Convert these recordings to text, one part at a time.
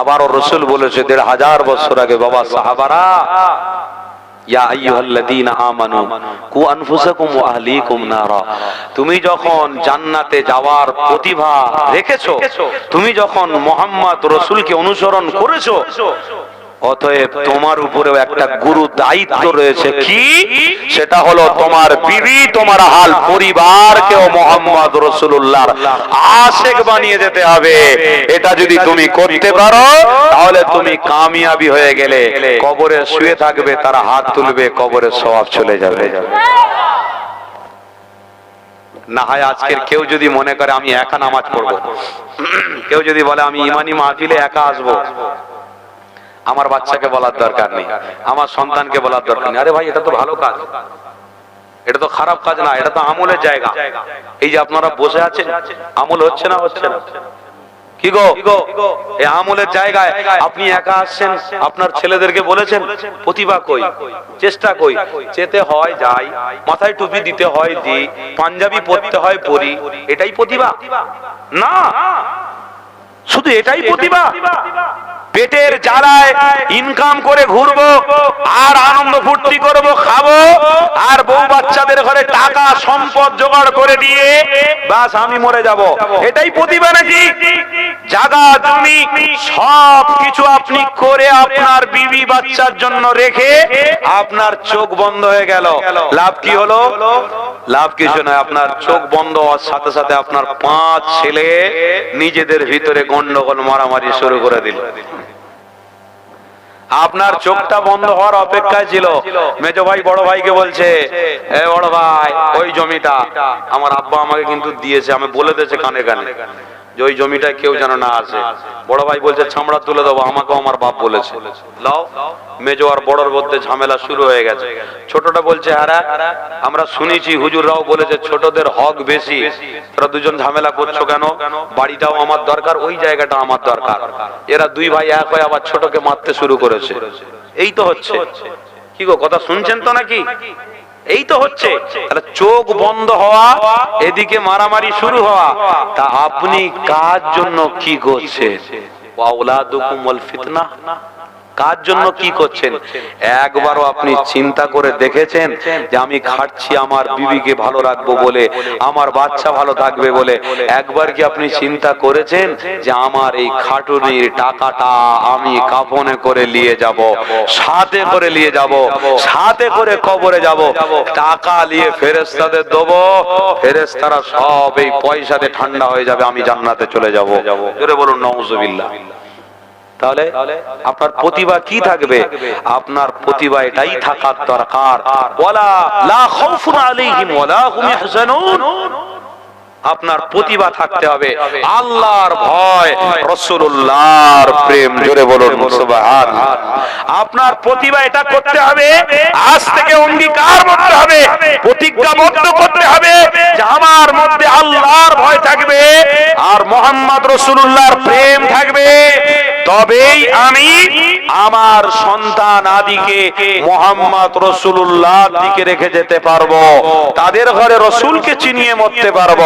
আবারও রসুল বলেছে, দেড় হাজার বছর আগে বাবা সাহাবারা তুমি যখন জান্নাতে যাওয়ার প্রতিভা রেখেছো, তুমি যখন মোহাম্মদ রসুলকে অনুসরণ করেছ অতএব তোমার উপরেও একটা গুরু দায়িত্ব রয়েছে। কি? সেটা হলো তোমার বিবি, তোমার হাল পরিবারকেও মোহাম্মদ রসুল্লাহর আশেক বানিয়ে যেতে হবে। এটা যদি তুমি করতে পারো, তাহলে তুমি কামিয়াবি হয়ে গেলে। কবরে শুয়ে থাকবে, তারা হাত তুলবে, কবরে সওয়াব চলে যাবে। না হয় আজকের কেউ যদি মনে করে, আমি একা নামাজ পড়ব। কেউ যদি বলে, আমি ইমানি মাহফিলে একা আসব। আমার বাচ্চাকে বলার দরকার নেই, আমার সন্তানকে বলার দরকার নেই। আরে ভাই, এটা তো ভালো কাজ। এটা তো খারাপ কাজ না, এটা তো আমলের জায়গা। এই যে আপনারা বসে আছেন, আমল হচ্ছে না হচ্ছে না? কি গো? এই আমলের জায়গায় আপনি একা আসছেন, আপনার ছেলেদেরকে বলেছেন, প্রতিভা কই? চেষ্টা কই? যেতে হয়, যাই। মাথায় টুপি দিতে হয় দি পাঞ্জাবি পরতে হয়, পরি। এটাই প্রতিভা? না। শুধু এটাই প্রতিভা? পেটের জ্বালায় ইনকাম করে ঘুরবো, আর আনন্দ ফুর্তি করব, খাব, আর বউ বাচ্চাদের ঘরে টাকা, সম্পদ জোগাড় করে দিয়ে বাস আমি মরে যাব। এটাই প্রতিভা নাকি? জাগা, জমি সব কিছু আপনি করে আপনার বিবি বাচ্চার জন্য রেখে আপনার চোখ বন্ধ হয়ে গেল। লাভ কি হলো? লাভ কিছু নয়, আপনার চোখ বন্ধ হওয়ার সাথে সাথে আপনার পাঁচ ছেলে নিজেদের ভিতরে গন্ডগোল, মারামারি শুরু করে দিল। আপনার চোখটা বন্ধ হওয়ার অপেক্ষায় ছিল। মেজ ভাই বড় ভাইকে বলছে এ বড় ভাই ওই জমিটা আমার আব্বা আমাকে কিন্তু দিয়েছে আমি বলে দিয়েছে কানে কানে। যে ওই জমিটা কেউ যেন না আসে। বড় ভাই বলছে ছামড়া তুলে দেবো, আমাকেও আমার বাপ বলেছে। লাও, মেজো আর বড়র মধ্যে ঝামেলা শুরু হয়ে গেছে। ছোটটা বলছে হারা আমরা শুনেছি, হুজুররাও বলেছে, ছোটদের হক বেশি। তোরা দুজন ঝামেলা করছ কেন? বাড়িটাও আমার দরকার, ওই জায়গাটা আমার দরকার। এরা দুই ভাই এক হয়ে আবার ছোটকে মারতে শুরু করেছে। এই তো হচ্ছে। কি গো, কথা শুনছেন তো নাকি? এই তো হচ্ছে। চোখ বন্ধ হওয়া, এদিকে মারামারি শুরু হওয়া, তা আপনি কার জন্য কি করছে ওয়াউলাদুকুম দুকুমল ফিতনা। কার জন্য কি করছেন? একবারও আপনি চিন্তা করে দেখেছেন যে আমি খাচ্ছি আমার বিবিকে ভালো রাখব বলে আমার বাচ্চা ভালো থাকবে বলে একবার কি আপনি চিন্তা করেছেন যে আমার এই খাটুনির টাকাটা আমি কাফনে করে নিয়ে যাব সাথে করে নিয়ে যাব সাথে করে কবরে যাব টাকা নিয়ে ফেরেস্তাদের দেবো ফেরেস্তারা সব এই পয়সাতে ঠান্ডা হয়ে যাবে আমি জান্নাতে চলে যাব। জোরে বলুন নওজুবিল্লাহ তাহলে আপনার প্রতিভা কি থাকবে? আপনার প্রতিভা এটাই থাকার দরকার। আপনার প্রতিভা থাকতে হবে। আল্লাহর ভয় রসুল্লাহর প্রেম, জোরে বলুন আপনার প্রতিভা এটা করতে হবে, আজ থেকে অঙ্গীকার করতে হবে প্রতিজ্ঞাবদ্ধ করতে হবে যে আমার মধ্যে আল্লাহর ভয় থাকবে আর মোহাম্মদ রসুল্লাহর প্রেম থাকবে। তবেই আমি আমার সন্তান আদিকে মোহাম্মদ রসুল্লাহ দিকে রেখে যেতে পারব। তাদের ঘরে রসুলকে চিনিয়ে মরতে পারব।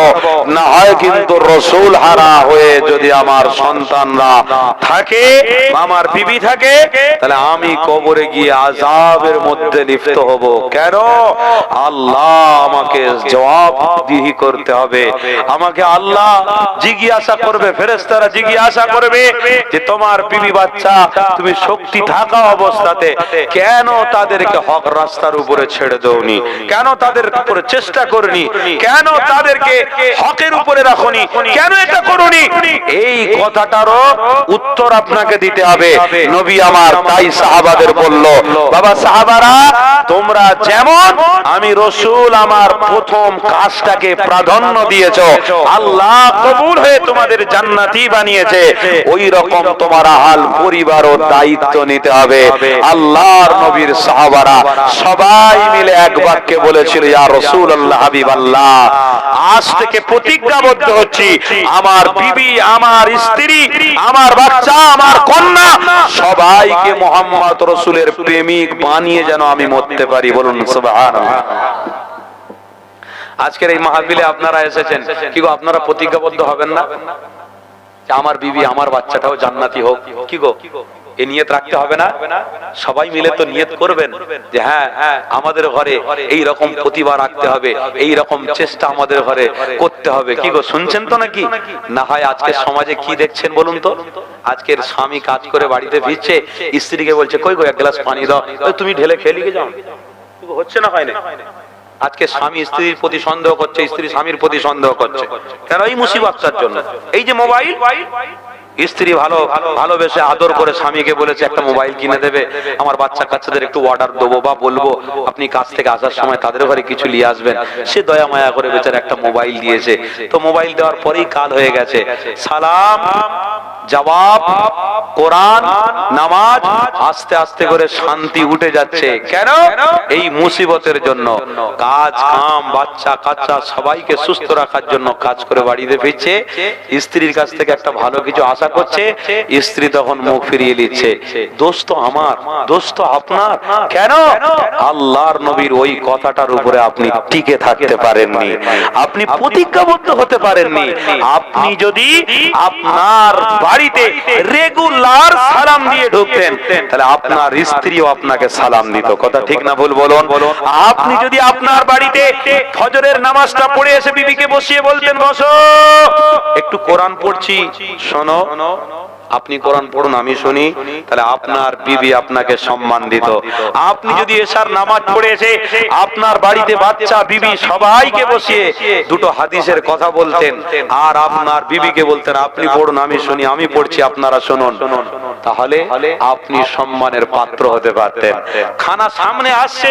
না হয় কিন্তু রসুল হারা হয়ে যদি আমার সন্তানরা থাকে, আমার বিবি থাকে, তাহলে আমি কবরে গিয়ে আজাবের মধ্যে লিপ্ত হব। কেন? আল্লাহ আমাকে জবাব দিহি করতে হবে। আমাকে আল্লাহ জিজ্ঞাসা করবে ফেরেস্তারা জিজ্ঞাসা করবে যে, তোমার বিবি বাচ্চা, তুমি শক্তি থাকা অবস্থাতে কেন তাদেরকে হক রাস্তার উপরে ছেড়ে দৌনি কেন তাদের উপরে চেষ্টা করনি? কেন তাদেরকে হকের উপরে রাখনি? কেন এটা করুনি? এই কথাটারও উত্তর আপনাকে দিতে হবে। নবী আমার তাই সাহাবাদের বলল, বাবা সাহাবারা, তোমরা যেমন আমি রসুল আমার প্রথম কাজটাকে প্রাধান্য দিয়েছ, আল্লাহ কবুল হয়ে তোমাদের জান্নাতি বানিয়েছে, ওই রকম তোমার আহাল পরিবার ও দায়িত্ব নিতে হবে। আল্লাহর নবীর সাহাবারা সবাই মিলে এক বাক্যে বলেছিল ইয়া রসুল আল্লাহ হাবিব আল্লাহ আজ থেকে প্রতিজ্ঞাবদ্ধ হচ্ছি। আমার বিবি আমার স্ত্রী আমার বাচ্চা আমার কন্যা সবাইকে মোহাম্মদ রসুলের প্রেমিক বানিয়ে যেন আমি মরতে পারি বলুন সুবহানাল্লাহ। আজকের এই মাহফিলে আপনারা এসেছেন। কি গো আপনারা প্রতিজ্ঞাবদ্ধ হবেন না? যে আমার বিবি আমার বাচ্চাটাও জান্নাতি হোক। কি গো? এ নিয়ত রাখতে হবে না। সবাই মিলে তো নিয়ত করবেন যে হ্যাঁ আমাদের ঘরে এই রকম প্রতিভা রাখতে হবে এই রকম চেষ্টা আমাদের ঘরে করতে হবে। কি গো, শুনছেন তো নাকি? না হয় আজকে সমাজে কি দেখছেন বলুন তো? আজকের স্বামী কাজ করে বাড়িতে ফিরছে, স্ত্রীকে বলছে, কই গো, এক গ্লাস পানি দাও। তুমি ঢেলে খেয়ে লিখে যাও। হচ্ছে না, হয় না। আজকে স্বামী স্ত্রীর প্রতি সন্দেহ করছে, স্ত্রী স্বামীর প্রতি সন্দেহ করছে। কেন? এই মুসিবতটার জন্য। এই যে মোবাইল স্ত্রী ভালো, ভালোবেসে আদর করে স্বামীকে বলেছে, একটা মোবাইল কিনে দেবে, আমার বাচ্চা কাচ্চাদের একটু অর্ডার দেবো বা বলব, আপনি কাজ থেকে আসার সময় তাদের ঘরে কিছু নিয়ে আসবেন। সে দয়া মায়া করে বেচার একটা মোবাইল দিয়েছে। তো মোবাইল দেওয়ার পরেই কাল হয়ে গেছে। সালাম। জবাব, কোরআন, নামাজ, আস্তে আস্তে করে শান্তি উঠে যাচ্ছে। কেন? এই মুসিবতের জন্য। কাজ, কাম, বাচ্চা, কাচ্চা সবাইকে সুস্থ রাখার জন্য কাজ করে বাড়িতে ফিরছে। স্ত্রীর কাছ থেকে একটা ভালো কিছু আশা করছে। স্ত্রী তখন মুখ ফিরিয়ে নিচ্ছে। দোষ তো আমার দোষ তো আপনার। কেন? আল্লাহর নবীর ওই কথাটার উপরে আপনি টিকে থাকতে পারেননি। আপনি প্রতিজ্ঞাবদ্ধ হতে পারেননি। আপনি যদি আপনার বাড়িতে রেগুলার সালাম দিয়ে ঢুকতেন, তাহলে আপনার স্ত্রীও আপনাকে সালাম দিত। কথা ঠিক না ভুল বলুন? আপনি যদি আপনার বাড়িতে ফজরের নামাজটা পড়ে এসে বিবিকে বসিয়ে বলতেন, বসো, একটু কোরআন পড়ছি, শোনো। আপনি কোরআন পড়ুন, আমি শুনি, তাহলে আপনার বিবি আপনাকে সম্মান দিত। আপনি যদি এসার নামাজ পড়ে এসে আপনার বাড়িতে বাচ্চা, বিবি সবাইকে বসিয়ে দুটো হাদিসের কথা বলতেন, আর আপনার বিবিকে বলতেন, আপনি পড়ুন, আমি শুনি, আমি পড়ছি, আপনারা শুনুন। তাহলে আপনি সম্মানের পাত্র হতে পারতেন। খানা সামনে আসছে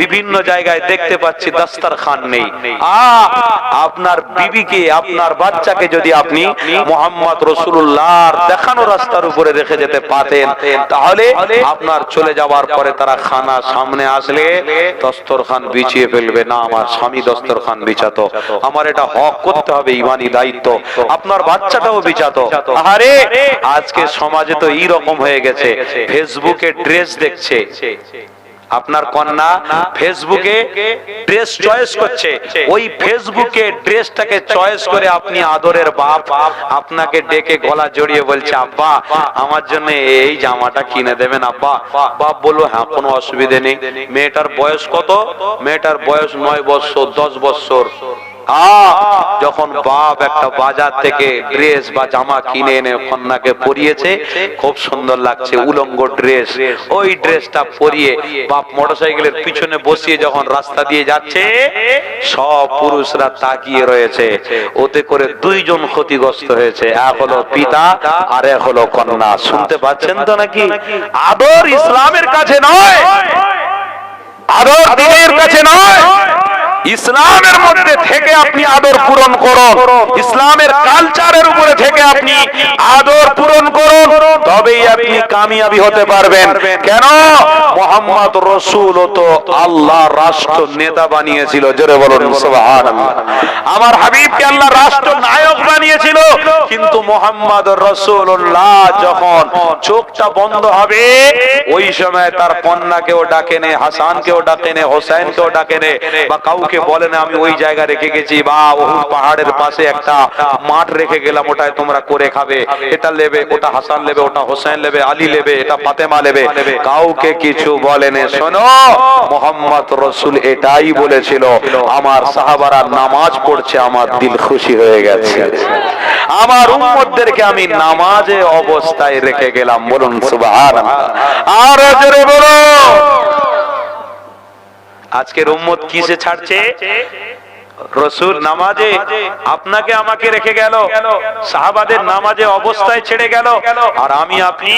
বিভিন্ন জায়গায় দেখতে পাচ্ছি দাস্তার খান নেই আপনার বিবিকে আপনার বাচ্চাকে যদি আপনি মোহাম্মদ রসুল্লাহর দেখানো রাস্তার উপরে রেখে যেতে পারতেন তাহলে আপনার চলে যাওয়ার পরে তারা খানা সামনে আসলে দস্তরখান বিছিয়ে ফেলবে। না আমার স্বামী দস্তরখান বিছাতো। আমার এটা হক করতে হবে ইমানি দায়িত্ব। আপনার বাচ্চাটাও বিছাতো। আরে আজকে সমাজে তো এই রকম হয়ে গেছে। ফেসবুকে ড্রেস দেখছে। আপনার কন্যা ফেসবুকে ড্রেস চয়েস করছে। ওই ফেসবুকে ড্রেসটাকে চয়েস করে আপনি আদরের বাপ আপনাকে ডেকে গলা জড়িয়ে বলছে, আব্বা, আমার জন্য এই জামাটা কিনে দেবেন, আব্বা। বাপ বলল হ্যাঁ কোনো অসুবিধে নেই। মেয়েটার বয়স কত? মেয়েটার বয়স নয় বছর দশ বছর যখন বাপ একটা বাজার থেকে ড্রেস বা জামা কিনে এনে কন্যাকে পরিয়েছে। খুব সুন্দর লাগছে উলঙ্গ ড্রেস। ওই ড্রেসটা পরিয়ে বাপ মোটরসাইকেলের পিছনে বসিয়ে যখন রাস্তা দিয়ে যাচ্ছে সব পুরুষরা তাকিয়ে রয়েছে। ওতে করে দুইজন ক্ষতিগ্রস্ত হয়েছে। এক হলো পিতা আর এক হলো কন্যা। শুনতে পাচ্ছেন তো নাকি? আদর ইসলামের কাছে নয়। আদর দিনের কাছে নয়। ইসলামের মধ্যে থেকে আপনি আদর পূরণ করুন। ইসলামের কালচারের উপরে থেকে আপনি আদর পূরণ করুন। তবেই আপনি কামিয়াবি হতে পারবেন। কেন? মোহাম্মদ রসুল তো আল্লাহ রাষ্ট্র নেতা বানিয়েছিল। জোরে বলুন আমার হাবিবকে আল্লাহ রাষ্ট্র নায়ক বানিয়েছিল। কিন্তু মোহাম্মদ রসুল্লাহ যখন চোখটা বন্ধ হবে, ওই সময় তার কন্যাকেও ডাকেনে হাসানকেও ডাকেনে হোসেনকেও ডাকেনে বা কাউকে বলে না, আমি ওই জায়গা রেখে গেছি বা ওহুদ পাহাড়ের পাশে একটা মাঠ রেখে গেলাম ওটায় তোমরা করে খাবে। এটা নেবে ওটা হাসান নেবে ওটা হোসেন নেবে আলী নেবে এটা ফাতেমা নেবে কাউকে কিছু বলেনে শোনো, মোহাম্মদ রসুল এটাই বলেছিল, আমার সাহাবারা নামাজ পড়ছে, আমার দিল খুশি হয়ে গেছে। আমার উম্মতদেরকে আমি নামাজে অবস্থায় রেখে গেলাম, বলুন সুবহানাল্লাহ। আর জোরে বলো। আজকের উম্মত কিসে ছাড়ছে? রসুল নামাজে আপনাকে আমাকে রেখে গেল। সাহাবাদের নামাজে অবস্থায় ছেড়ে গেল। আর আমি আপনি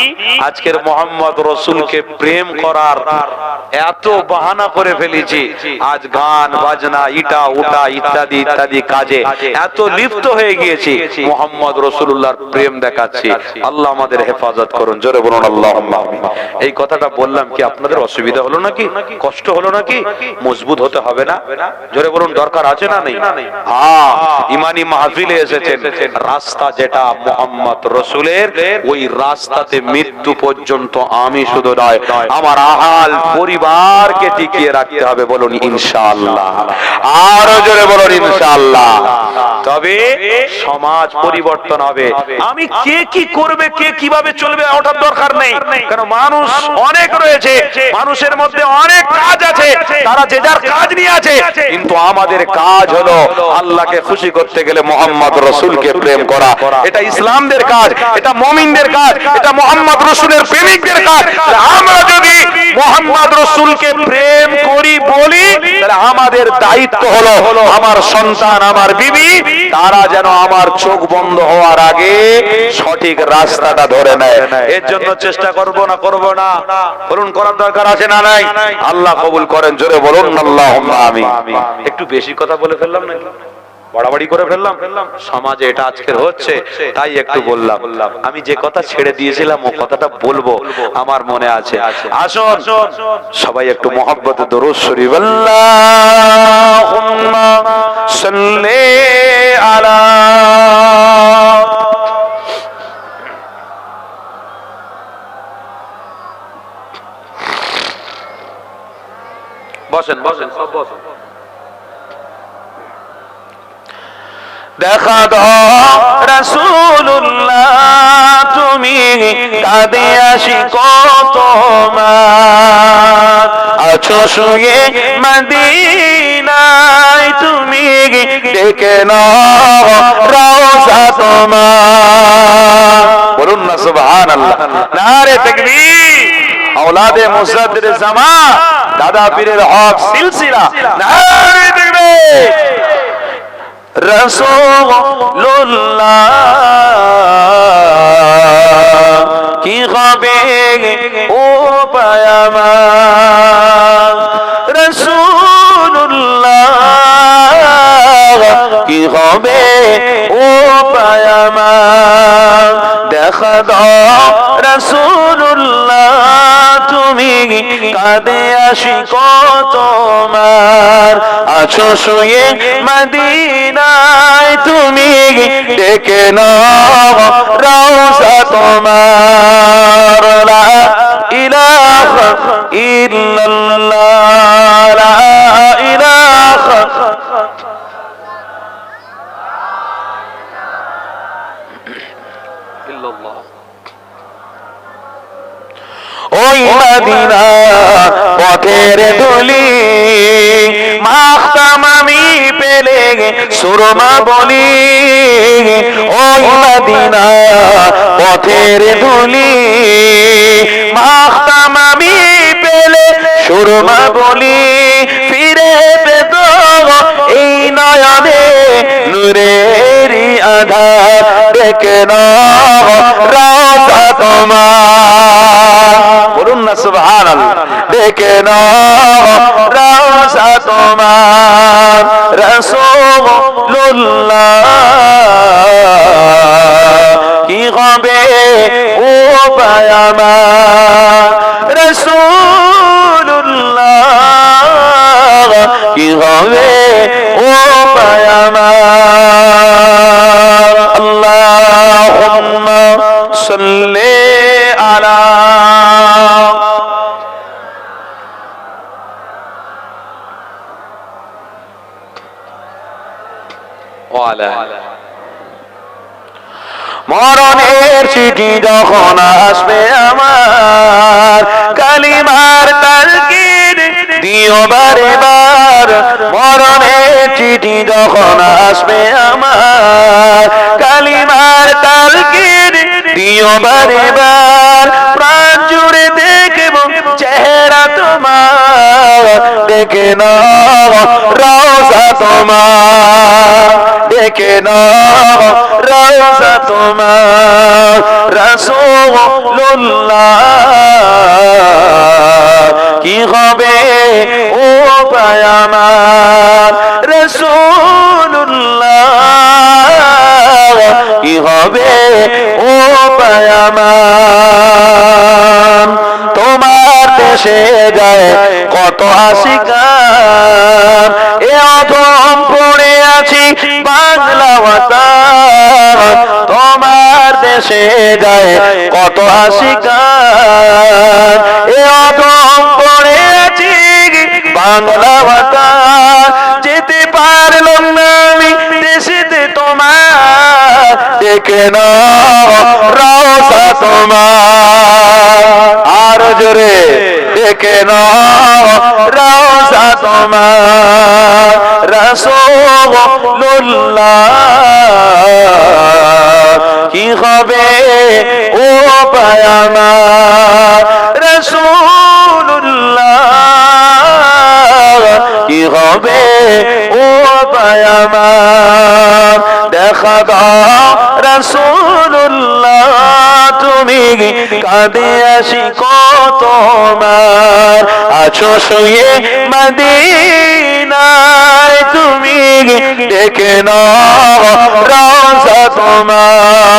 আজকের মোহাম্মদ রসুলকে প্রেম করার এত বাহানা করে ফেলেছি। আজ গান বাজনা ইটা উটা ইত্যাদি ইত্যাদি কাজে এত লিপ্ত হয়ে গিয়েছি। মোহাম্মদ রসুল্লাহর প্রেম দেখাচ্ছি। আল্লাহ আমাদের হেফাজত করুন। জোরে বলুন আল্লাহ এই কথাটা বললাম কি আপনাদের অসুবিধা হলো নাকি? কষ্ট হলো নাকি? মজবুত হতে হবে না। জোরে বলুন দরকার আছে নেই। হ্যাঁ ইমানি মাহফিলে এসেছেন। রাস্তা যেটা মোহাম্মদ রসুলের ওই রাস্তাতে মৃত্যু পর্যন্ত আমি শুধু নয় আমার আহাল পরিবারকে টিকিয়ে রাখতে হবে বলুন ইনশাআল্লাহ। আরও জোরে বলুন ইনশাআল্লাহ। তবে সমাজ পরিবর্তন হবে। আমি কে কি করবে কে কীভাবে চলবে ওটার দরকার নেই। কারণ মানুষ অনেক রয়েছে। মানুষের মধ্যে অনেক কাজ আছে। তারা যে যার কাজ নিয়ে আছে। কিন্তু আমাদের কাজ হলো আল্লাহকে খুশি করতে গেলে মোহাম্মদ রসুলকে প্রেম করা। এটা ইসলামদের কাজ, এটা মমিনদের কাজ, এটা মোহাম্মদ রসুলের প্রেমিকদের কাজ। আমরা যদি মোহাম্মদ রসুলকে প্রেম করি, বলি, তাহলে আমাদের দায়িত্ব হলো আমার সন্তান, আমার বিবি, তারা যেন আমার চোখ বন্ধ হওয়ার আগে সঠিক রাস্তাটা ধরে নেয়। এর জন্য চেষ্টা করব না করব না। বলুন, করার দরকার আছে না নাই? আল্লাহ কবুল করেন, জোরে বলুন আল্লাহ আমি একটু বেশি কথা বলে ফেললাম নাকি? বাড়াবাড়ি করে ফেললাম। সমাজে এটা আজকের হচ্ছে তাই একটু বললাম। আমি যে কথা ছেড়ে দিয়েছিলাম ও কথাটা বলব আমার মনে আছে। আসুন। সবাই একটু মহব্বত দরুদ শরীফ। আল্লাহুম্মা সাল্লি আলা বসেন বসেন। সব বসেন। দেখা দাও। রাসূলুল্লাহ, তুমি কাঁদে আসি কত আছো শুয়ে মদিনায়, তুমি ডেকে রওজা তোমার। বলুন না, সুবহানাল্লাহ। নারে তাকবীর। আওলাদে মুসাদ্দির জামা দাদা পীরের হক সিলসিলা। নারে রসুল্লাহ কি হবে ও পায়ামা কি ও দেখা রসুল্লাহ তুমি কাঁদে আসি কত মার? আছো শুয়ে মদিনায় তুমি ডেকে রওজা তোমার। ইলাহা ইল্লাল্লাহ ইলাহা। ওই মদিনা পথের ধুলি পেলে সুরমা বলি ওই মদিনা, পথের ধুলি, মাখতাম আমি পেলে সুরমা বলি, ফিরে পেত এই নয়নে নূরেরি আধার, দেখে না রাজা তোমার। বলুন না সুবহান দেখে না রসুল্লাহ কি হবে ও পায়ামা রসুল্লাহ কি হবে ও পায়ামা আল্লাহুম্মা সাল্লি আলা মরণের চিঠি যখন আসবে আমার, কালিমার তালকির দিও বারে বার মরণের চিঠি যখন আসবে আমার, কালিমার তালকির দিও বারে বার প্রাণ জুড়ে দেখব চেহারা তোমার, দেখে নাও রওজা তোমার, দেখে নাও রওজা তোমার, রাসূলুল্লাহ। কি হবে ও পায়ামার রাসূলুল্লাহ। কি হবে ও পায়ামার তোমার দেশে যায় কত আশিকার ভেসে যায়, কত হাসি গান। এ অদম পড়ে আছি বাংলা ভাতা যেতে পারলাম না আমি দেশেতে তোমার। দেখে না রওসা তোমার। আর জোরে, দেখে না রওসা তোমার। রসুল্লাহ কি হবে, ও পায়ামার রসুল্লাহ কি হবে, ও পায়ামা দেখা দাও রসুল্লাহ তুমি কাঁদে আসি কতমার আছো শুয়ে মদিনায়, তুমি ডেকে নাও রাজা তোমার।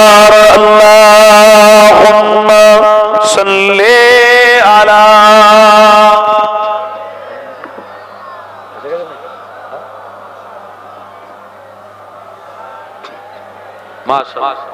আল্লাহুম্মা সাল্লি আলা মাশাআল্লাহ।